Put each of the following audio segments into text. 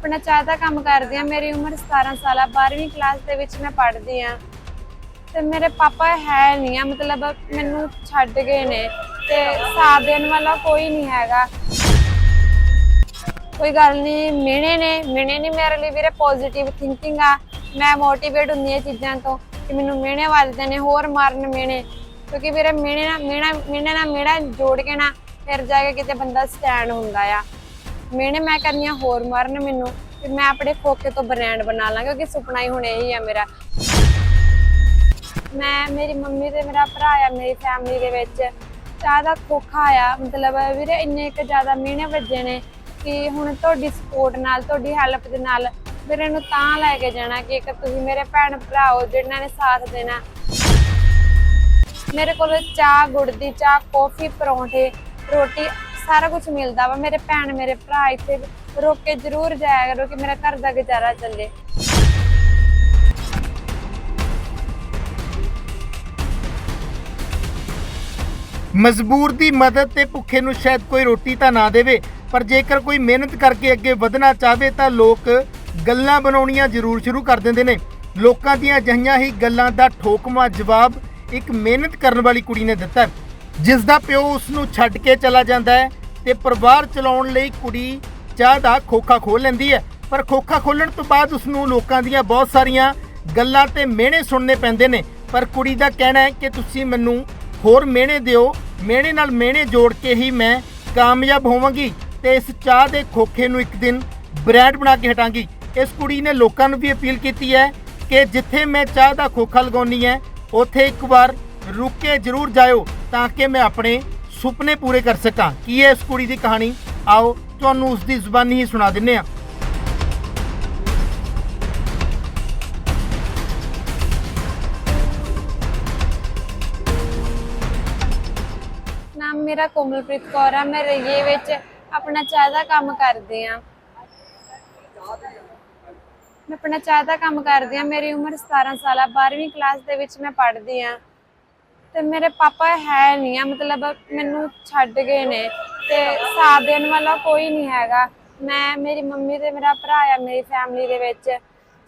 ਆਪਣਾ ਚਾਹ ਦਾ ਕੰਮ ਕਰਦੀ ਆ। ਮੇਰੀ ਉਮਰ 17 ਸਾਲ ਆ। 12ਵੀਂ ਕਲਾਸ ਦੇ ਵਿੱਚ ਮੈਂ ਪੜ੍ਹਦੀ ਆ। ਤੇ ਮੇਰੇ ਪਾਪਾ ਹੈ ਨਹੀਂ ਆ। ਮਤਲਬ ਮੈਨੂੰ ਛੱਡ ਗਏ ਨੇ। ਤੇ ਸਾਥ ਦੇਣ ਵਾਲਾ ਕੋਈ ਨਹੀਂ ਹੈਗਾ। ਕੋਈ ਗੱਲ ਨਹੀਂ। ਮਿਹਣੇ ਨੇ। ਮਿਹਣੇ ਨਹੀਂ ਮੇਰੇ ਲਈ ਵੀਰੇ। ਪੋਜ਼ਿਟਿਵ ਥਿੰਕਿੰਗ ਆ। ਮੈਂ ਮੋਟੀਵੇਟ ਹੁੰਦੀ ਹਾਂ ਚੀਜ਼ਾਂ ਤੋਂ ਕਿ ਮੈਨੂੰ ਮਿਹਣੇ ਵੱਜਦੇ ਨੇ, ਹੋਰ ਮਾਰਨ ਮਿਹਣੇ। ਕਿਉਂਕਿ ਵੀਰੇ ਮਿਹਣੇ ਨਾਲ ਮਿਹਣਾ ਮਿਹਣੇ ਨਾਲ ਮਿਹਣਾ ਜੋੜ ਕੇ ਨਾ ਫਿਰ ਜਾ ਕੇ ਕਿਤੇ ਬੰਦਾ ਸਟੈਂਡ ਹੁੰਦਾ ਆ। ਮਿਹਣੇ ਮੈਂ ਕਰਨੀ ਆ, ਹੋਰ ਮਾਰਨ ਮੈਨੂੰ। ਕਿ ਮੈਂ ਆਪਣੇ ਖੋਖੇ ਤੋਂ ਬ੍ਰਾਂਡ ਬਣਾ ਲਾਂ, ਕਿਉਂਕਿ ਸੁਪਨਾ ਹੀ ਹੁਣ ਇਹੀ ਆ ਮੇਰਾ। ਮੈਂ, ਮੇਰੀ ਮੰਮੀ ਤੇ ਮੇਰਾ ਭਰਾ ਆ, ਮੇਰੀ ਫੈਮਿਲੀ ਦੇ ਵਿੱਚ। ਚਾਹ ਖੋਖਾ ਆ, ਮਤਲਬ ਵੀਰੇ ਇੰਨੇ ਕੁ ਜ਼ਿਆਦਾ ਮਿਹਣੇ ਵੱਜੇ ਨੇ ਕਿ ਹੁਣ ਤੁਹਾਡੀ ਸਪੋਰਟ ਨਾਲ, ਤੁਹਾਡੀ ਹੈਲਪ ਦੇ ਨਾਲ ਮੇਰੇ ਨੂੰ ਤਾਂ ਲੈ ਕੇ ਜਾਣਾ ਕਿ ਇੱਕ ਤੁਸੀਂ ਮੇਰੇ ਭੈਣ ਭਰਾ ਹੋ ਜਿਨ੍ਹਾਂ ਨੇ ਸਾਥ ਦੇਣਾ। ਮੇਰੇ ਕੋਲ ਚਾਹ ਗੁੜ ਦੀ, ਚਾਹ, ਕੌਫੀ, ਪਰੌਂਠੇ, ਰੋਟੀ ਸਾਰਾ ਕੁਝ ਮਿਲਦਾ ਵਾ ਮੇਰੇ ਭੈਣ ਮੇਰੇ ਭਰਾ ਇੱਥੇ ਰੁਕ ਕੇ ਜ਼ਰੂਰ ਜਾਇਆ ਕਰੋ ਕਿ ਮੇਰਾ ਘਰ ਦਾ ਗੁਜ਼ਾਰਾ ਚੱਲੇ। ਮਜਬੂਰ ਦੀ ਮਦਦ ਤੇ ਭੁੱਖੇ ਨੂੰ ਸ਼ਾਇਦ ਕੋਈ ਰੋਟੀ ਤਾਂ ਨਾ ਦੇਵੇ ਪਰ ਜੇਕਰ ਕੋਈ ਮਿਹਨਤ ਕਰਕੇ ਅੱਗੇ ਵਧਣਾ ਚਾਹਵੇ ਤਾਂ ਲੋਕ ਗੱਲਾਂ ਬਣਾਉਣੀਆਂ ਜ਼ਰੂਰ ਸ਼ੁਰੂ ਕਰ ਦਿੰਦੇ ਨੇ। ਲੋਕਾਂ ਦੀਆਂ ਅਜਿਹੀਆਂ ਹੀ ਗੱਲਾਂ ਦਾ ਠੋਕਮਾ ਜਵਾਬ ਇੱਕ ਮਿਹਨਤ ਕਰਨ ਵਾਲੀ ਕੁੜੀ ਨੇ ਦਿੱਤਾ ਹੈ, ਜਿਸ ਦਾ ਪਿਓ ਉਸ ਨੂੰ ਛੱਡ ਕੇ ਚਲਾ ਜਾਂਦਾ ਹੈ। ਤੇ ਪਰਿਵਾਰ ਚਲਾਉਣ ਲਈ ਕੁੜੀ ਚਾਹ ਦਾ ਖੋਖਾ ਖੋਲ ਲੈਂਦੀ ਹੈ। ਪਰ ਖੋਖਾ ਖੋਲਣ ਤੋਂ ਬਾਅਦ ਉਸ ਨੂੰ ਲੋਕਾਂ ਦੀਆਂ ਬਹੁਤ ਸਾਰੀਆਂ ਗੱਲਾਂ ਤੇ ਮਿਹਣੇ ਸੁਣਨੇ ਪੈਂਦੇ ਨੇ। ਪਰ ਕੁੜੀ ਦਾ ਕਹਿਣਾ ਹੈ ਕਿ ਤੁਸੀਂ ਮੈਨੂੰ ਹੋਰ ਮਿਹਣੇ ਦਿਓ। ਮਿਹਣੇ ਨਾਲ ਮਿਹਣੇ ਜੋੜ ਕੇ ਹੀ ਮੈਂ ਕਾਮਯਾਬ ਹੋਵਾਂਗੀ ਤੇ ਇਸ ਚਾਹ ਦੇ ਖੋਖੇ ਨੂੰ ਇੱਕ ਦਿਨ ਬ੍ਰਾਂਡ ਬਣਾ ਕੇ ਹਟਾਂਗੀ। ਇਸ ਕੁੜੀ ਨੇ ਲੋਕਾਂ ਨੂੰ ਵੀ ਅਪੀਲ ਕੀਤੀ ਹੈ ਕਿ ਜਿੱਥੇ ਮੈਂ ਚਾਹ ਦਾ ਖੋਖਾ ਲਗਾਉਣੀ ਹੈ, ਉੱਥੇ ਇੱਕ ਵਾਰ ਰੁੱਕ ਕੇ ਜ਼ਰੂਰ ਜਾਇਓ ਤਾਂ ਕਿ ਮੈਂ ਆਪਣੇ ਸੁਪਨੇ ਪੂਰੇ ਕਰ ਸਕਾਂ। ਕੀ ਹੈ ਇਸ ਕੁੜੀ ਦੀ ਕਹਾਣੀ? ਆਓ, ਤੁਹਾਨੂੰ ਉਸ ਦੀ ਜ਼ੁਬਾਨੀ ਹੀ ਸੁਣਾ ਦਿੰਨੇ ਆ ਨਾਮ ਮੇਰਾ ਕੋਮਲਪ੍ਰੀਤ ਕੌਰ ਆ। ਮੈਂ ਰਈਏ ਵਿੱਚ ਆਪਣਾ ਚਾਹ ਦਾ ਕੰਮ ਕਰਦੀ ਆ ਮੈਂ ਆਪਣਾ ਚਾਹ ਦਾ ਕੰਮ ਕਰਦੀ ਆ ਮੇਰੀ ਉਮਰ 17 ਸਾਲ ਆ। 12ਵੀਂ ਕਲਾਸ ਦੇ ਵਿੱਚ ਮੈਂ ਪੜ੍ਹਦੀ ਆ ਤੇ ਮੇਰੇ ਪਾਪਾ ਹੈ ਨਹੀਂ ਆ, ਮਤਲਬ ਮੈਨੂੰ ਛੱਡ ਗਏ ਨੇ ਤੇ ਸਾਥ ਦੇਣ ਵਾਲਾ ਕੋਈ ਨਹੀਂ ਹੈਗਾ। ਮੈਂ, ਮੇਰੀ ਮੰਮੀ ਤੇ ਮੇਰਾ ਭਰਾ ਆ, ਮੇਰੀ ਫੈਮਿਲੀ ਦੇ ਵਿੱਚ।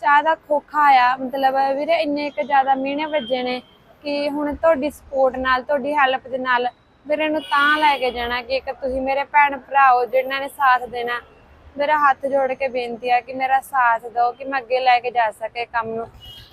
ਜ਼ਿਆਦਾ ਖੋਖਾ ਆ, ਮਤਲਬ ਵੀਰੇ ਇੰਨੇ ਕੁ ਜ਼ਿਆਦਾ ਮਿਹਣੇ ਵੱਜੇ ਨੇ ਕਿ ਹੁਣ ਤੁਹਾਡੀ ਸਪੋਰਟ ਨਾਲ, ਤੁਹਾਡੀ ਹੈਲਪ ਦੇ ਨਾਲ ਵੀਰੇ ਨੂੰ ਤਾਂ ਲੈ ਕੇ ਜਾਣਾ ਕਿ ਇੱਕ ਤੁਸੀਂ ਮੇਰੇ ਭੈਣ ਭਰਾ ਹੋ ਜਿਨ੍ਹਾਂ ਨੇ ਸਾਥ ਦੇਣਾ। ਮੇਰਾ ਹੱਥ ਜੋੜ ਕੇ ਬੇਨਤੀ ਆ ਕਿ ਮੇਰਾ ਸਾਥ ਦਿਓ, ਕਿ ਮੈਂ ਅੱਗੇ ਲੈ ਕੇ ਜਾ ਸਕੇ ਕੰਮ ਨੂੰ।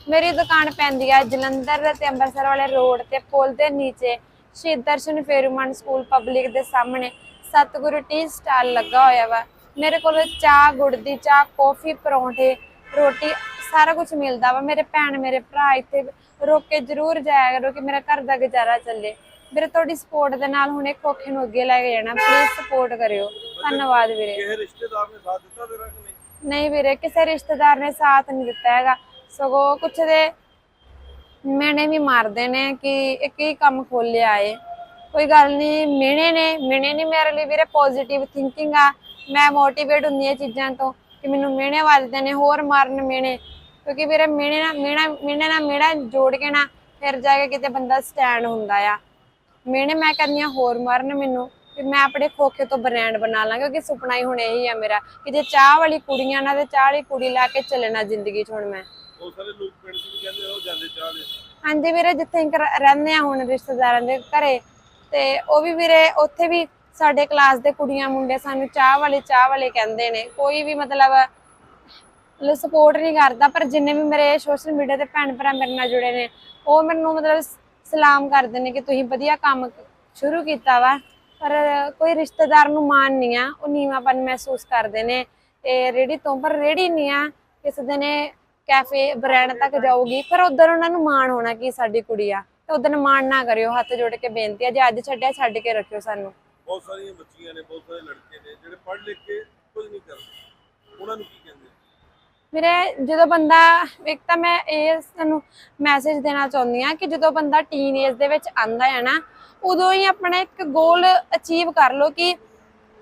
ਮੇਰੀ ਦੁਕਾਨ ਪੈਂਦੀ ਆ ਜਲੰਧਰ ਤੇ ਅੰਮ੍ਰਿਤਸਰ ਵਾਲੇ ਰੋਡ ਤੇ ਪੁਲ ਦੇ ਨੀਚੇ। ਸ਼ਹੀਦ ਦਰਸ਼ਨ ਫੇਰੂਮਨ ਸਕੂਲ ਪਬਲਿਕ ਦੇ ਸਾਹਮਣੇ। ਸਤਿਗੁਰੂ ਟੀ ਸਟਾਲ ਲੱਗਾ ਹੋਇਆ ਵਾ। ਮੇਰੇ ਕੋਲ ਚਾਹ ਗੁੜ ਦੀ ਚਾਹ ਕੌਫੀ ਪਰੌਂਠੇ ਰੋਟੀ ਸਾਰਾ ਕੁਝ ਮਿਲਦਾ ਵਾ। ਮੇਰੇ ਭੈਣ ਮੇਰੇ ਭਰਾ ਇੱਥੇ ਰੁਕ ਕੇ ਜ਼ਰੂਰ ਜਾਇਆ ਕਰੋ ਕਿ ਮੇਰਾ ਘਰ ਦਾ ਗੁਜ਼ਾਰਾ ਚੱਲੇ। ਵੀਰੇ ਤੁਹਾਡੀ ਸਪੋਰਟ ਦੇ ਨਾਲ ਹੁਣ ਇਹ ਖੋਖੇ ਨੂੰ ਅੱਗੇ ਲੈ ਕੇ ਜਾਣਾ। ਪਲੀਜ਼ ਸਪੋਰਟ ਕਰਿਓ। ਧੰਨਵਾਦ ਵੀਰੇ। ਕਿਸੇ ਰਿਸ਼ਤੇਦਾਰ ਨੇ ਸਾਥ ਦਿੱਤਾ ਤੇਰਾ ਕਿ ਨਹੀਂ? ਨਹੀਂ ਵੀਰੇ ਕਿਸੇ ਰਿਸ਼ਤੇਦਾਰ ਨੇ ਸਾਥ ਨਹੀਂ ਦਿੱਤਾ ਹੈਗਾ। ਸਗੋਂ ਕੁਛ ਦੇ ਮੈਨੇ ਵੀ ਮਾਰਦੇ ਨੇ ਕਿ ਇੱਕ ਹੀ ਕੰਮ ਖੋਲਿਆ ਏ। ਕੋਈ ਗੱਲ ਨਹੀਂ ਮਿਹਣੇ ਨੇ, ਮਿਹਣੇ ਨਹੀਂ ਮੇਰੇ ਲਈ ਵੀਰੇ ਪੋਜ਼ਿਟਿਵ ਥਿੰਕਿੰਗ ਆ। ਮੈਂ ਮੋਟੀਵੇਟ ਹੁੰਦੀ ਹਾਂ ਚੀਜ਼ਾਂ ਤੋਂ ਕਿ ਮੈਨੂੰ ਮਿਹਣੇ ਵੱਜਦੇ ਨੇ, ਹੋਰ ਮਾਰਨ ਮਿਹਣੇ। ਕਿਉਂਕਿ ਵੀਰੇ ਮਿਹਣੇ ਨਾਲ, ਮਿਹਣਾ, ਮਿਹਣੇ ਨਾਲ ਮਿਹਣਾ ਜੋੜ ਕੇ ਨਾ ਫਿਰ ਜਾ ਕੇ ਕਿਤੇ ਬੰਦਾ ਸਟੈਂਡ ਹੁੰਦਾ ਆ। ਮਿਹਣੇ ਮੈਂ ਕਰਨੀ ਆ ਹੋਰ ਮਾਰਨ ਮੈਨੂੰ, ਕਿ ਮੈਂ ਆਪਣੇ ਖੋਖੇ ਤੋਂ ਬ੍ਰਾਂਡ ਬਣਾ ਲਾਂ, ਕਿਉਂਕਿ ਸੁਪਨਾ ਹੀ ਹੁਣ ਇਹੀ ਆ ਮੇਰਾ ਕਿ ਜੇ ਚਾਹ ਵਾਲੀ ਕੁੜੀਆਂ ਨਾਲ ਤੇ ਚਾਹ ਵਾਲੀ ਕੁੜੀ ਲੈ ਕੇ ਚੱਲਣਾ ਜ਼ਿੰਦਗੀ 'ਚ ਹੁਣ ਮੈਂ। ਉਹ ਸਾਰੇ ਲੋਕ ਪਿੰਡ 'ਚ ਵੀ ਕਹਿੰਦੇ ਉਹ ਜਾਂਦੇ ਚਾਹ ਦੇ ਹਾਂਜੀ ਵੀਰੇ, ਜਿੱਥੇ ਅਸੀਂ ਕਰ- ਰਹਿੰਦੇ ਆ ਹੁਣ ਰਿਸ਼ਤੇਦਾਰਾਂ ਦੇ ਘਰੇ, ਤੇ ਉਹ ਵੀ ਵੀਰੇ, ਉੱਥੇ ਵੀ ਸਾਡੇ ਕਲਾਸ ਦੇ ਕੁੜੀਆਂ ਮੁੰਡੇ ਸਾਨੂੰ ਚਾਹ ਵਾਲੇ ਚਾਹ ਵਾਲੇ ਕਹਿੰਦੇ ਨੇ। ਕੋਈ ਵੀ ਮਤਲਬ ਮਤਲਬ ਸਪੋਰਟ ਨਹੀਂ ਕਰਦਾ, ਪਰ ਜਿੰਨੇ ਵੀ ਮੇਰੇ ਸੋਸ਼ਲ ਮੀਡੀਆ ਤੇ ਭੈਣ ਭਰਾ ਮੇਰੇ ਨਾਲ ਜੁੜੇ ਨੇ, ਉਹ ਮੈਨੂੰ ਮਤਲਬ ਸ- ਸਲਾਮ ਕਰਦੇ ਨੇ ਕਿ ਤੁਸੀਂ ਵਧੀਆ ਕੰਮ ਸ਼ੁਰੂ ਕੀਤਾ ਵਾ। ਪਰ ਕੋਈ ਰਿਸ਼ਤੇਦਾਰ ਨੂੰ ਮਾਣ ਨਹੀਂ ਆ, ਉਹ ਨੀਵਾਂਪਨ ਮਹਿਸੂਸ ਕਰਦੇ ਨੇ। ਤੇ ਰੇੜੀ ਤੋਂ ਪਰ ਰੇੜੀ ਨਹੀਂ ਆ, ਕਿਸੇ ਦਿਨ ਇਹ ਕੈਫੇ ਬ੍ਰਾਂਡ ਤੱਕ ਜਾਊਗੀ ਪਰ ਉਧਰ ਉਹਨਾਂ ਨੂੰ ਮਾਣ ਹੋਣਾ ਕਿ ਸਾਡੀ ਕੁੜੀ ਆ। ਤੇ ਉਧਰ ਮਾਣ ਨਾ ਕਰਿਓ ਹੱਥ ਜੋੜ ਕੇ ਬੇਨਤੀ ਆ ਜੇ ਅੱਜ ਛੱਡਿਆ ਛੱਡ ਕੇ ਰੱਖਿਓ ਸਾਨੂੰ। ਬਹੁਤ ਸਾਰੀਆਂ ਬੱਚੀਆਂ ਨੇ ਬਹੁਤ ਸਾਰੇ ਲੜਕੇ ਨੇ ਜਿਹੜੇ ਪੜ੍ਹ ਲਿਖ ਕੇ ਕੁਝ ਨਹੀਂ ਕਰਦੇ। ਉਹਨਾਂ ਨੂੰ ਕੀ ਕਹਿੰਦੇ ਮੇਰੇ ਜਦੋਂ ਬੰਦਾ ਇੱਕ ਤਾਂ ਮੈਂ ਇਹ ਤੁਹਾਨੂੰ ਮੈਸੇਜ ਦੇਣਾ ਚਾਹੁੰਦੀ ਆ ਕਿ ਜਦੋਂ ਬੰਦਾ ਟੀਨ ਏਜ ਦੇ ਵਿੱਚ ਆਂਦਾ ਹੈ ਨਾ ਉਦੋਂ ਹੀ ਆਪਣਾ ਇੱਕ ਗੋਲ ਅਚੀਵ ਕਰ ਲਓ ਕਿ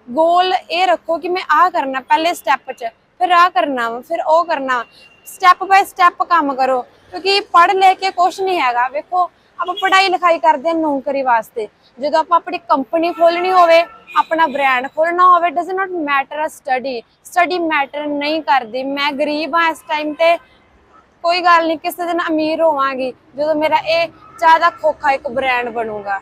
ਗੋਲ ਇਹ ਰੱਖੋ ਕਿ ਮੈਂ ਆਹ ਕਰਨਾ ਪਹਿਲੇ ਸਟੈਪ 'ਚ ਫਿਰ ਆਹ ਕਰਨਾ ਵਾ ਫਿਰ ਉਹ ਕਰਨਾ ਸਟੈਪ ਬਾਈ ਸਟੈਪ ਕੰਮ ਕਰੋ, ਕਿਉਂਕਿ ਪੜ੍ਹ ਲੈ ਕੇ ਕੁਝ ਨਹੀਂ ਹੈਗਾ। ਵੇਖੋ, ਆਪਾਂ ਪੜ੍ਹਾਈ ਲਿਖਾਈ ਕਰਦੇ ਹਾਂ ਨੌਕਰੀ ਵਾਸਤੇ। ਜਦੋਂ ਆਪਾਂ ਆਪਣੀ ਕੰਪਨੀ ਖੋਲਣੀ ਹੋਵੇ, ਆਪਣਾ ਬ੍ਰਾਂਡ ਖੋਲਣਾ ਹੋਵੇ does not matter a study study matter ਨਹੀਂ ਕਰਦੀ। ਮੈਂ ਗਰੀਬ ਹਾਂ ਇਸ ਟਾਈਮ ਤੇ, ਕੋਈ ਗੱਲ ਨਹੀਂ, ਕਿਸੇ ਦਿਨ ਅਮੀਰ ਹੋਵਾਂਗੀ, ਜਦੋਂ ਮੇਰਾ ਇਹ ਚਾਹ ਦਾ ਖੋਖਾ ਇੱਕ ਬ੍ਰਾਂਡ ਬਣੂਗਾ।